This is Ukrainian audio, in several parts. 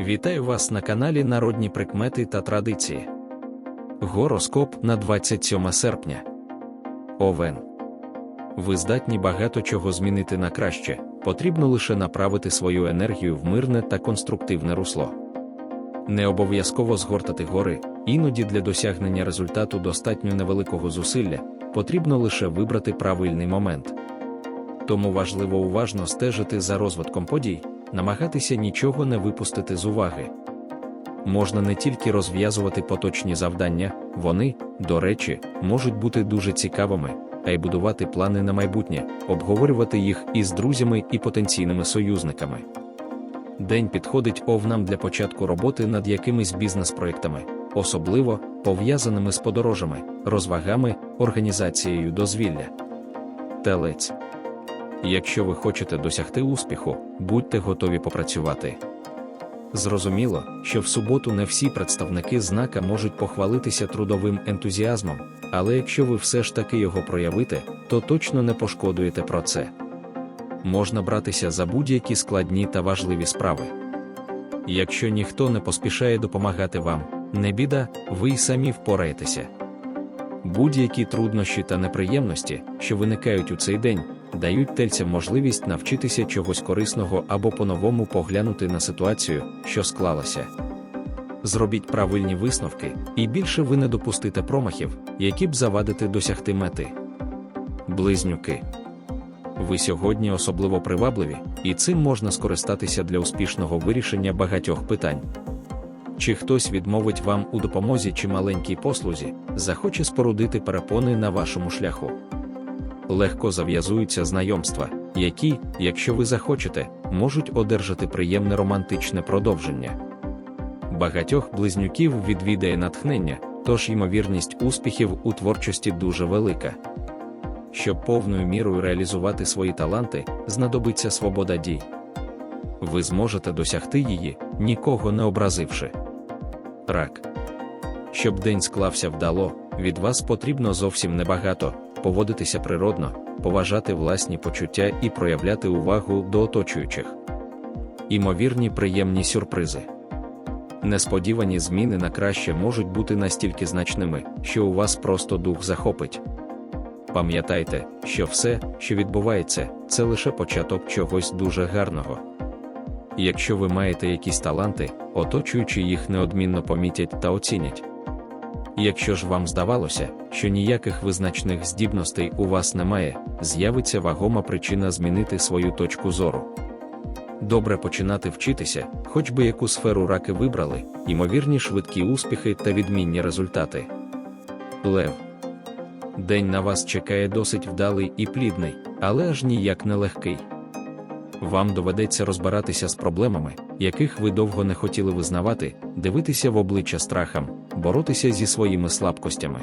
Вітаю вас на каналі Народні прикмети та традиції. Гороскоп на 27 серпня. Овен. Ви здатні багато чого змінити на краще, потрібно лише направити свою енергію в мирне та конструктивне русло. Не обов'язково згортати гори, іноді для досягнення результату достатньо невеликого зусилля, потрібно лише вибрати правильний момент. Тому важливо уважно стежити за розвитком подій, намагатися нічого не випустити з уваги. Можна не тільки розв'язувати поточні завдання, вони, до речі, можуть бути дуже цікавими, а й будувати плани на майбутнє, обговорювати їх із друзями і потенційними союзниками. День підходить овнам для початку роботи над якимись бізнес-проектами, особливо пов'язаними з подорожами, розвагами, організацією дозвілля. Телець. Якщо ви хочете досягти успіху, будьте готові попрацювати. Зрозуміло, що в суботу не всі представники знака можуть похвалитися трудовим ентузіазмом, але якщо ви все ж таки його проявите, то точно не пошкодуєте про це. Можна братися за будь-які складні та важливі справи. Якщо ніхто не поспішає допомагати вам, не біда, ви й самі впораєтеся. Будь-які труднощі та неприємності, що виникають у цей день, дають тельцям можливість навчитися чогось корисного або по-новому поглянути на ситуацію, що склалася. Зробіть правильні висновки, і більше ви не допустите промахів, які б завадити досягти мети. Близнюки. Ви сьогодні особливо привабливі, і цим можна скористатися для успішного вирішення багатьох питань. Чи хтось відмовить вам у допомозі чи маленькій послузі, захоче спорудити перепони на вашому шляху. Легко зав'язуються знайомства, які, якщо ви захочете, можуть одержати приємне романтичне продовження. Багатьох близнюків відвідає натхнення, тож ймовірність успіхів у творчості дуже велика. Щоб повною мірою реалізувати свої таланти, знадобиться свобода дій. Ви зможете досягти її, нікого не образивши. Рак. Щоб день склався вдало, від вас потрібно зовсім небагато поводитися природно, поважати власні почуття і проявляти увагу до оточуючих. Імовірні приємні сюрпризи. Несподівані зміни на краще можуть бути настільки значними, що у вас просто дух захопить. Пам'ятайте, що все, що відбувається, це лише початок чогось дуже гарного. Якщо ви маєте якісь таланти, оточуючи їх неодмінно помітять та оцінять. Якщо ж вам здавалося, що ніяких визначних здібностей у вас немає, з'явиться вагома причина змінити свою точку зору. Добре починати вчитися, хоч би яку сферу раки вибрали, ймовірні швидкі успіхи та відмінні результати. Лев. День на вас чекає досить вдалий і плідний, але аж ніяк не легкий. Вам доведеться розбиратися з проблемами, яких ви довго не хотіли визнавати, дивитися в обличчя страхам, боротися зі своїми слабкостями.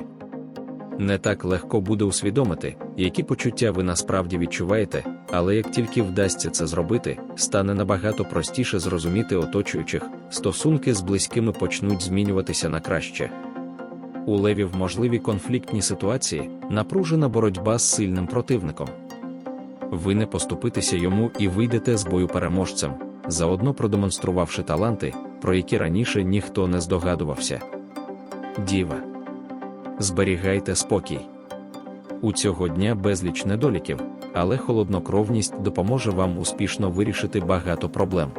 Не так легко буде усвідомити, які почуття ви насправді відчуваєте, але як тільки вдасться це зробити, стане набагато простіше зрозуміти оточуючих, стосунки з близькими почнуть змінюватися на краще. У левів можливі конфліктні ситуації, напружена боротьба з сильним противником. Ви не поступитеся йому і вийдете з бою переможцем, заодно продемонструвавши таланти, про які раніше ніхто не здогадувався. Діва. Зберігайте спокій. У цього дня безліч недоліків, але холоднокровність допоможе вам успішно вирішити багато проблем.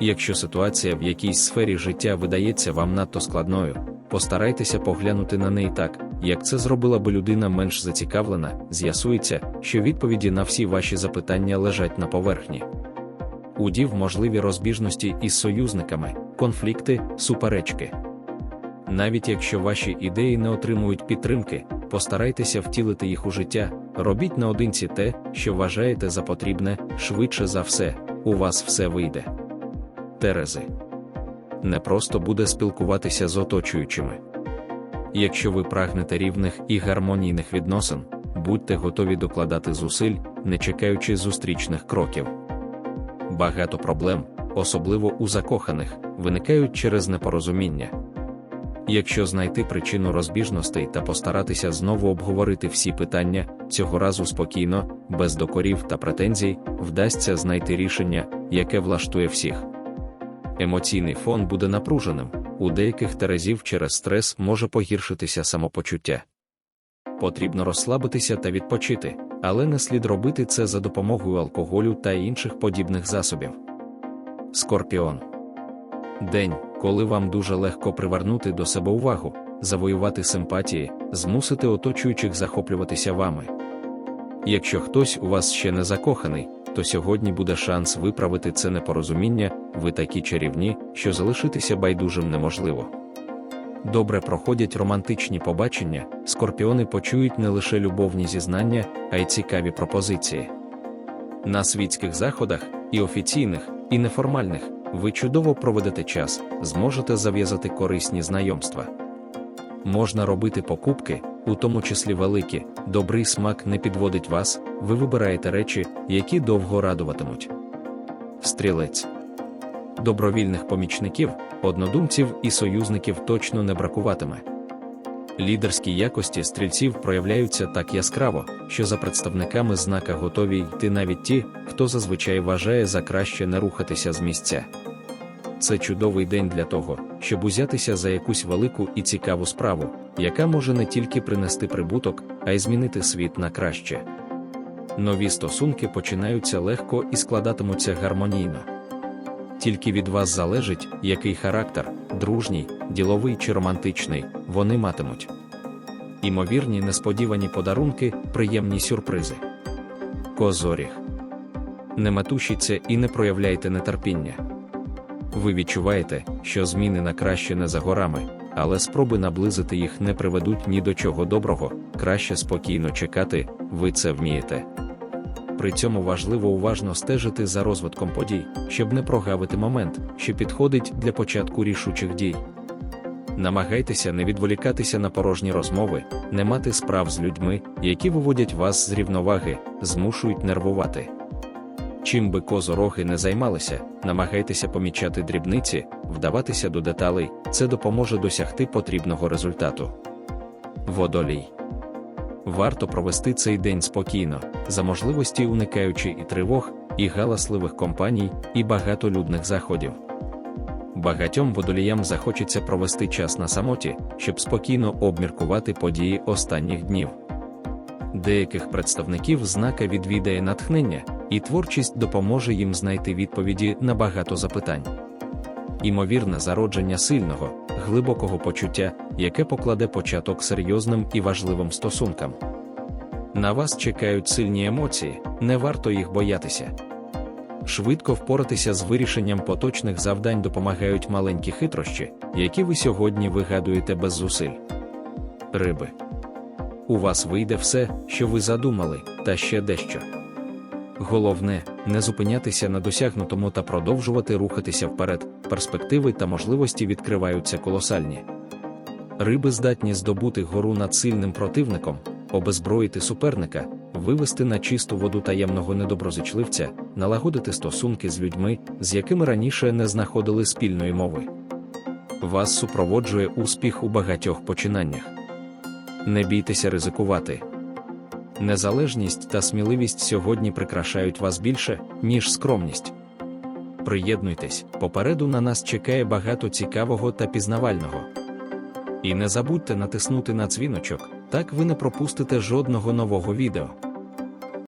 Якщо ситуація в якійсь сфері життя видається вам надто складною, постарайтеся поглянути на неї так, як це зробила би людина менш зацікавлена, з'ясується, що відповіді на всі ваші запитання лежать на поверхні. У дів можливі розбіжності із союзниками, конфлікти, суперечки. Навіть якщо ваші ідеї не отримують підтримки, постарайтеся втілити їх у життя, робіть наодинці те, що вважаєте за потрібне, швидше за все, у вас все вийде. Терези. Не просто буде спілкуватися з оточуючими. Якщо ви прагнете рівних і гармонійних відносин, будьте готові докладати зусиль, не чекаючи зустрічних кроків. Багато проблем, особливо у закоханих, виникають через непорозуміння. Якщо знайти причину розбіжностей та постаратися знову обговорити всі питання, цього разу спокійно, без докорів та претензій, вдасться знайти рішення, яке влаштує всіх. Емоційний фон буде напруженим, у деяких терезів через стрес може погіршитися самопочуття. Потрібно розслабитися та відпочити, але не слід робити це за допомогою алкоголю та інших подібних засобів. Скорпіон День, коли вам дуже легко привернути до себе увагу, завоювати симпатії, змусити оточуючих захоплюватися вами. Якщо хтось у вас ще не закоханий, то сьогодні буде шанс виправити це непорозуміння, ви такі чарівні, що залишитися байдужим неможливо. Добре проходять романтичні побачення, скорпіони почують не лише любовні зізнання, а й цікаві пропозиції. На світських заходах, і офіційних, і неформальних, ви чудово проведете час, зможете зав'язати корисні знайомства. Можна робити покупки, у тому числі великі, добрий смак не підводить вас, ви вибираєте речі, які довго радуватимуть. Стрілець добровільних помічників, однодумців і союзників точно не бракуватиме. Лідерські якості стрільців проявляються так яскраво, що за представниками знака готові йти навіть ті, хто зазвичай вважає за краще не рухатися з місця. Це чудовий день для того, щоб узятися за якусь велику і цікаву справу, яка може не тільки принести прибуток, а й змінити світ на краще. Нові стосунки починаються легко і складатимуться гармонійно. Тільки від вас залежить, який характер, дружній, діловий чи романтичний, вони матимуть. Імовірні несподівані подарунки, приємні сюрпризи. Козоріг. Не метушіться і не проявляйте нетерпіння. Ви відчуваєте, що зміни на краще не за горами, але спроби наблизити їх не приведуть ні до чого доброго, краще спокійно чекати, ви це вмієте. При цьому важливо уважно стежити за розвитком подій, щоб не прогавити момент, що підходить для початку рішучих дій. Намагайтеся не відволікатися на порожні розмови, не мати справ з людьми, які виводять вас з рівноваги, змушують нервувати. Чим би козороги не займалися, намагайтеся помічати дрібниці, вдаватися до деталей, це допоможе досягти потрібного результату. Водолій. Варто провести цей день спокійно, за можливості уникаючи і тривог, і галасливих компаній, і багатолюдних заходів. Багатьом водоліям захочеться провести час на самоті, щоб спокійно обміркувати події останніх днів. Деяких представників знака відвідає натхнення, і творчість допоможе їм знайти відповіді на багато запитань. Імовірне зародження сильного, глибокого почуття, яке покладе початок серйозним і важливим стосункам. На вас чекають сильні емоції, не варто їх боятися. Швидко впоратися з вирішенням поточних завдань допомагають маленькі хитрощі, які ви сьогодні вигадуєте без зусиль. Риби. У вас вийде все, що ви задумали, та ще дещо. Головне не зупинятися на досягнутому та продовжувати рухатися вперед, перспективи та можливості відкриваються колосальні. Риби здатні здобути гору над сильним противником, обезброїти суперника, вивести на чисту воду таємного недоброзичливця, налагодити стосунки з людьми, з якими раніше не знаходили спільної мови. Вас супроводжує успіх у багатьох починаннях. Не бійтеся ризикувати. Незалежність та сміливість сьогодні прикрашають вас більше, ніж скромність. Приєднуйтесь, попереду на нас чекає багато цікавого та пізнавального. І не забудьте натиснути на дзвіночок, так ви не пропустите жодного нового відео.